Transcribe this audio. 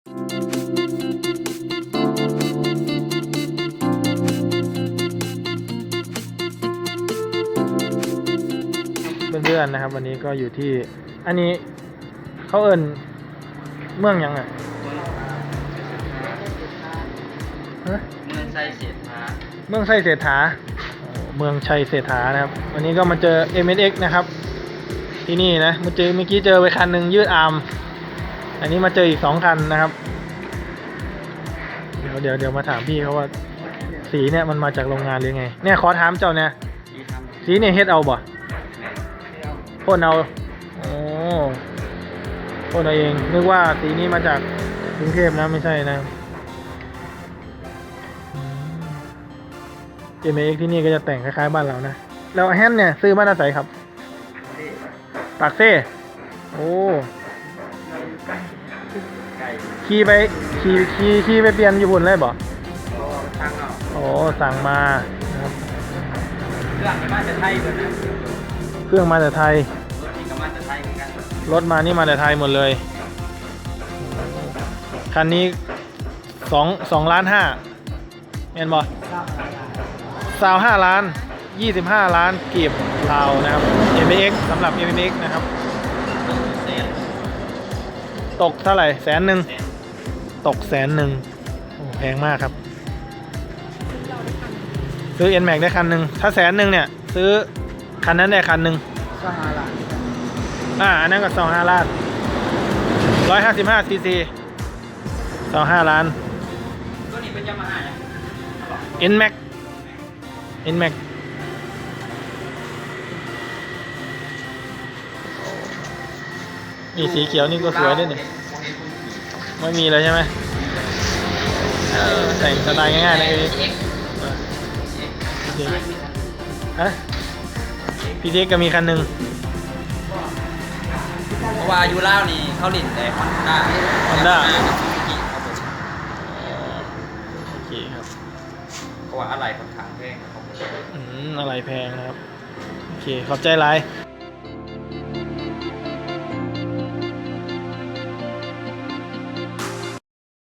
เพื่อนๆนะครับ วันนี้ก็อยู่ที่ อันนี้เขาเอินเมืองยังอะฮะเมืองไซเสียมาเมืองไส้เศรษฐาเมืองชัยเศรษฐานะครับ วันนี้ก็มาเจอ MSX นะครับ ที่นี่นะเมื่อเจอเมื่อกี้เจอไปคันหนึ่งยืดอาร์ม อันนี้มาเจออีกสองคันนะครับ เดี๋ยวเดี๋ยวเดี๋ยวมาถามพี่เขาว่า สีเนี่ยมันมาจากโรงงานหรือไง เนี่ยขอถามเจ้าเนี่ยสีเนี่ยเฮ็ดเอาบ่พ่นเอาโอ้พ่นเอาเอง นึกว่าสีนี้มาจากกรุงเทพนะไม่ใช่นะเอเมเอ็กที่นี่ก็จะแต่งคล้ายๆบ้านเรานะแล้วแฮนด์เนี่ยซื้อมาจากไหนครับ ปากเซ่ โอ้ ขี่ไปขี่ขี่ขี่ไปเปลี่ยนญี่ปุ่นเลยบ่โอ้ทางเอาโอ้สั่งมานะครับเครื่องนี่มาจะไทยเลยนะเครื่องมาจากไทย รถนี่ก็มาจะไทยเหมือนกันรถมานี่มาแต่ไทยหมดเลย คันนี้สองสองล้านห้าเห็นบ่สาวห้าล้านยี่สิบห้าล้านกีบลาวนะครับ MX สำหรับ MX นะครับเซน ตกเท่าไหร่แสนหนึ่งเซนตกแสนหนึ่งโอ้แพงมากครับ ซื้อ N Max ได้คันหนึ่งถ้าแสนหนึ่งเนี่ย ซื้อคันนั้นได้คันหนึ่งสหรัฐอ่าอันนั้นก็สองห้าล้านร้อยห้าสิบห้าซีซีสองห้าล้านตัวนี้เป็นยามาฮ่าเนี่ย N Max N Max นี่ สีเขียวนี่ก็สวยด้วยนี่ไม่มีเลยใช่ไหมเออแต่งสไตล์ง่ายๆนะเอ้ยฮะพี่เด็กก็มีคันหนึ่งเพราะว่ายูเล่าวนี่เขาหลินแต่ฮอนด้า Honda กับซูซูกิครับผมโอเคครับเพราะว่าอะไรค่อนข้างแพงครับผมอืมอะไรแพงนะครับ โอเค ขอบใจไลน์